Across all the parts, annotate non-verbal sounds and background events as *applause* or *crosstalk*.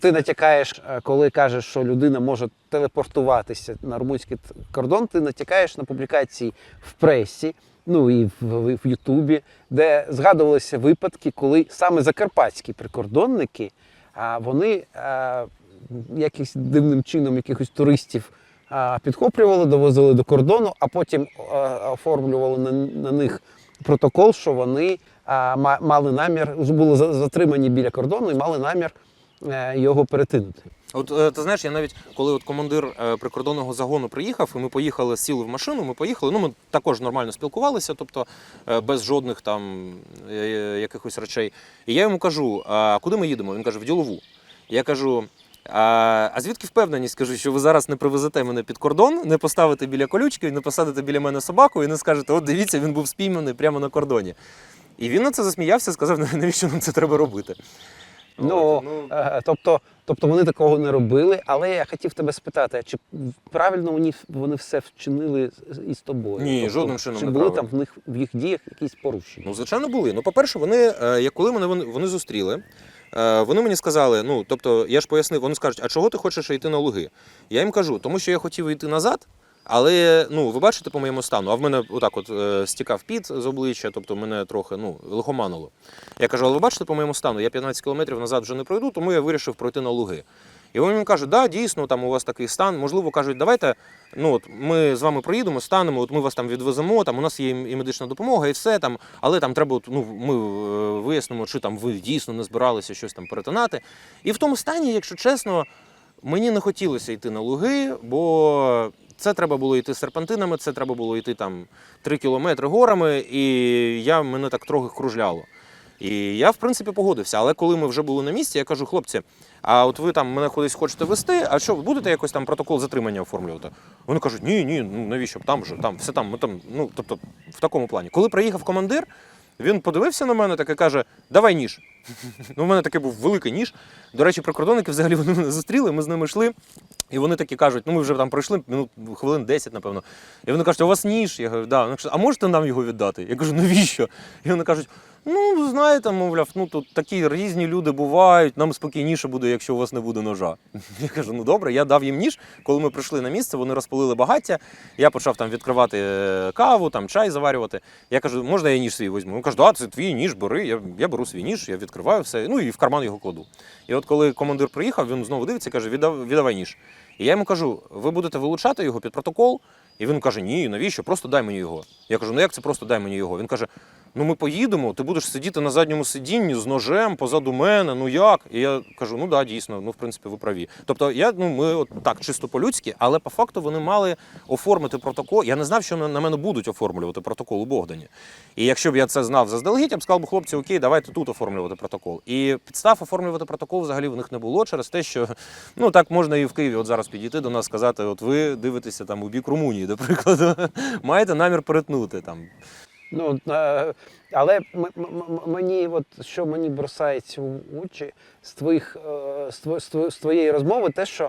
Ти натякаєш, е, коли кажеш, що людина може телепортуватися на румунський кордон, ти натякаєш на публікації в пресі, ну і в, Ютубі, де згадувалися випадки, коли саме закарпатські прикордонники, а вони а, якимось дивним чином якихось туристів а, підхоплювали, довозили до кордону, а потім а, оформлювали на, на них протокол, що вони а, мали намір, були затримані біля кордону і мали намір е, його перетинути. От е, ти знаєш, я навіть коли от командир е, прикордонного загону приїхав, і ми поїхали, сіли в машину, ми поїхали. Ну, ми також нормально спілкувалися, тобто е, без жодних там е, е, якихось речей. І я йому кажу: а куди ми їдемо? Він каже, в ділову. Я кажу. А, а звідки впевненість кажу, що ви зараз не привезете мене під кордон, не поставите біля колючки, не посадите біля мене собаку і не скажете, от дивіться, він був спійманий прямо на кордоні. І він на це засміявся, сказав, навіщо нам це треба робити. Ну, е, тобто, тобто вони такого не робили, але я хотів тебе спитати, чи правильно вони, вони все вчинили із тобою? Ні, тобто, жодним чином Чи не були правильно. там в них в їх діях якісь порушення? Ну, звичайно, були. Ну, по-перше, вони, е, як коли мене вони, вони зустріли, е, вони мені сказали: ну, тобто, я ж пояснив, вони скажуть, а чого ти хочеш йти на луги? Я їм кажу, тому що я хотів йти назад. Але ну ви бачите по моєму стану, а в мене отак от е, стікав піт з обличчя, тобто мене трохи ну лихоманило. Я кажу, але ви бачите по моєму стану, я 15 кілометрів назад вже не пройду, тому я вирішив пройти на луги. І вони мені кажуть, да, дійсно, там у вас такий стан. Можливо, кажуть, давайте ну от ми з вами проїдемо, станемо, от ми вас там відвеземо, там у нас є і медична допомога, і все там, але там треба, от, ну ми е, вияснимо, чи там ви дійсно не збиралися щось там перетинати. І в тому стані, якщо чесно, мені не хотілося йти на луги, бо це треба було йти серпантинами, це треба було йти там 3 кілометри горами, і я мене так трохи кружляло. І я, в принципі, погодився. Але коли ми вже були на місці, я кажу, хлопці, а от ви там мене кудись хочете вести, а що, будете якось там протокол затримання оформлювати? Вони кажуть, ні, ні, ну навіщо? Там вже, там, все там, ми там, ну, тобто, в такому плані. Коли приїхав командир, він подивився на мене так і каже: Давай ніж. Ну, у мене такий був великий ніж. До речі, прикордонники взагалі вони мене зустріли, ми з ними йшли. І вони такі кажуть, ну ми вже там пройшли минут хвилин 10, напевно. І вони кажуть, у вас ніж? Я говорю, да. А можете нам його віддати? Я кажу, навіщо? І вони кажуть, ну знаєте, мовляв, ну тут такі різні люди бувають, нам спокійніше буде, якщо у вас не буде ножа. *laughs* Я кажу, ну добре, я дав їм ніж. Коли ми прийшли на місце, вони розпалили багаття. Я почав там відкривати е, каву, там чай заварювати. Я кажу, можна я ніж свій візьму? Він каже, да, це твій ніж, бери. Я, я беру свій ніж, я відкриваю все, ну і в карман його кладу. І от коли командир приїхав, він знову дивиться і каже, віддавай ніж. І я йому кажу, ви будете вилучати його під протокол? І він каже, ні, навіщо? Просто дай мені його. Я кажу, ну як це просто дай мені його? Він каже: ну ми поїдемо, ти будеш сидіти на задньому сидінні з ножем позаду мене. Ну як? І я кажу, ну да, дійсно, ну в принципі, ви праві. Тобто, я ну ми от так чисто по-людськи, але по факту вони мали оформити протокол. Я не знав, що на мене будуть оформлювати протокол у Богдані. І якщо б я це знав заздалегідь, я б сказав, би, хлопці, окей, давайте тут оформлювати протокол. І підстав оформлювати протокол взагалі в них не було через те, що ну так можна і в Києві от зараз підійти до нас, сказати, от ви дивитеся там у бік Румунії, до прикладу, *laughs* маєте намір перетнути там. Ну, е, але мені, от, що мені бросається в очі з, твоїх, е, з твоєї розмови, те, що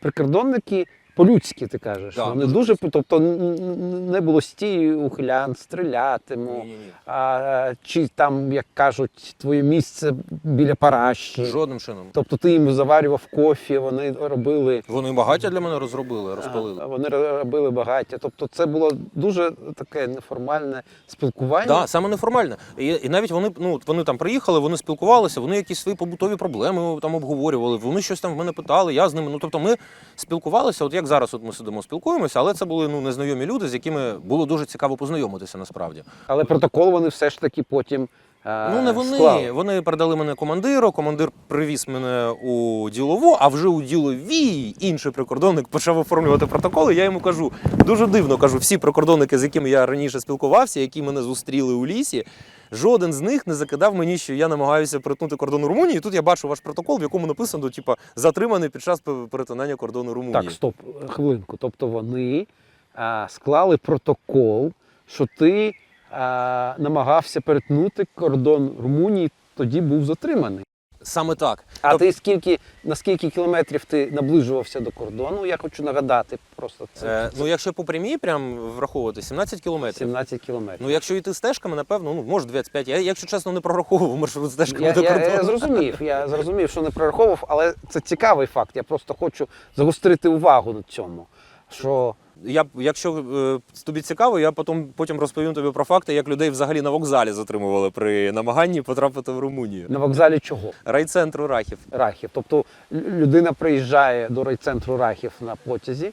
прикордонники по-людськи, ти кажеш. Да, вони дуже дуже, тобто не було стій ухилян, стрілятиму. А, чи там, як кажуть, твоє місце біля параші. Жодним чином. Тобто ти їм заварював кофі, вони робили. Вони багаття для мене розробили, розпалили. а, Вони робили багаття. Тобто це було дуже таке неформальне спілкування. Так, саме неформальне. І, і навіть вони, ну, вони там приїхали, вони спілкувалися, вони якісь свої побутові проблеми там обговорювали, вони щось там в мене питали, я з ними. Ну тобто ми спілкувалися, от як зараз от ми сидимо, спілкуємося, але це були ну, незнайомі люди, з якими було дуже цікаво познайомитися насправді. Але протокол вони все ж таки потім. Е, Ну не вони. склали. Вони передали мене командиру. Командир привіз мене у ділову, а вже у діловій інший прикордонник почав оформлювати протоколи. Я йому кажу, дуже дивно кажу, всі прикордонники, з якими я раніше спілкувався, які мене зустріли у лісі. Жоден з них не закидав мені, що я намагаюся перетнути кордон Румунії. І тут я бачу ваш протокол, в якому написано, типа, затриманий під час перетинання кордону Румунії. Так, стоп, хвилинку. Тобто вони а, склали протокол, що ти намагався перетнути кордон Румунії, тоді був затриманий. Саме так. А Тоб- ти скільки на скільки кілометрів ти наближувався до кордону? Я хочу нагадати просто це Е, ну, якщо по прямій прям враховувати, 17 кілометрів. 17 кілометрів. Ну, якщо йти стежками, напевно, ну, може 25. Я, якщо чесно, не прораховував маршрут стежками Я, до я, кордону. я зрозумів, я *laughs* зрозумів, що не прораховував, але це цікавий факт. Я просто хочу загострити увагу на цьому. Що Я, якщо е, тобі цікаво, я потім, потім розповім тобі про факти, як людей взагалі на вокзалі затримували при намаганні потрапити в Румунію. на вокзалі чого? Райцентру Рахів. Рахів. Тобто людина приїжджає до райцентру Рахів на потязі,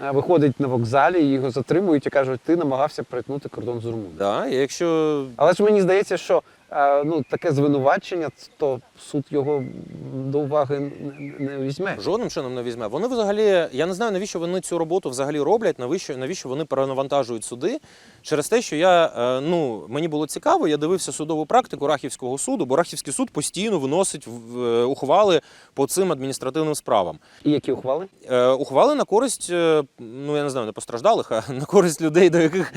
е, виходить на вокзалі, його затримують і кажуть, ти намагався перетнути кордон з Румунією. Да, якщо Але ж мені здається, що ну, таке звинувачення, то суд його до уваги не, не візьме. Жодним чином не візьме. Вони взагалі, я не знаю, навіщо вони цю роботу взагалі роблять, навіщо, навіщо вони перенавантажують суди. Через те, що я е, ну мені було цікаво, я дивився судову практику Рахівського суду, бо Рахівський суд постійно виносить е, ухвали по цим адміністративним справам. І які ухвали? Е, ухвали на користь, ну я не знаю, не постраждалих, а *laughs* на користь людей, до яких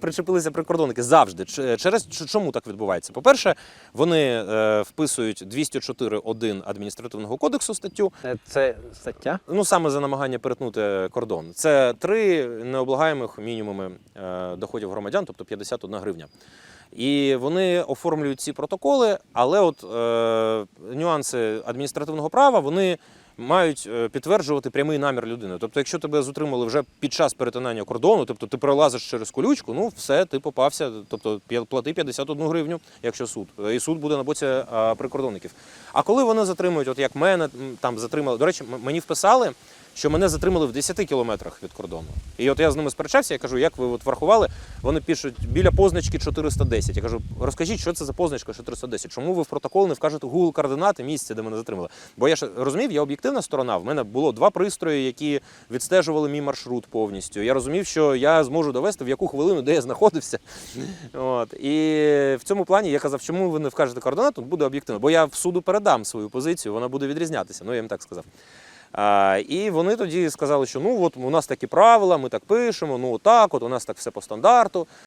причепилися прикордонники завжди. Через чому так відбувається? По-перше, вони е, вписують 204.1 адміністративного кодексу статтю. Е, Це стаття. Ну саме за намагання перетнути кордон. Це три необлагаємих мінімуми е, доходів громадян, тобто 51 гривня. І вони оформлюють ці протоколи, але от е, нюанси адміністративного права вони мають е, підтверджувати прямий намір людини. Тобто, якщо тебе затримали вже під час перетинання кордону, тобто ти пролазиш через колючку, ну все, ти попався, тобто плати 51 гривню, якщо суд. І суд буде на боці е, прикордонників. А коли вони затримують, от як мене там затримали, до речі, мені вписали. Що мене затримали в 10 кілометрах від кордону. І от я з ними сперечався, я кажу, як ви от врахували? Вони пишуть біля позначки 410. Я кажу, розкажіть, що це за позначка 410? Чому ви в протокол не вкажете Google координати місця, де мене затримали? Бо я ж розумів, я об'єктивна сторона. В мене було два пристрої, які відстежували мій маршрут повністю. Я розумів, що я зможу довести в яку хвилину, де я знаходився. От. І в цьому плані я казав, чому ви не вкажете координату, буде об'єктивно. Бо я в суду передам свою позицію, вона буде відрізнятися. Ну, я їм так сказав. А, і вони тоді сказали, що ну от у нас такі правила, ми так пишемо, ну так, от у нас так все по стандарту.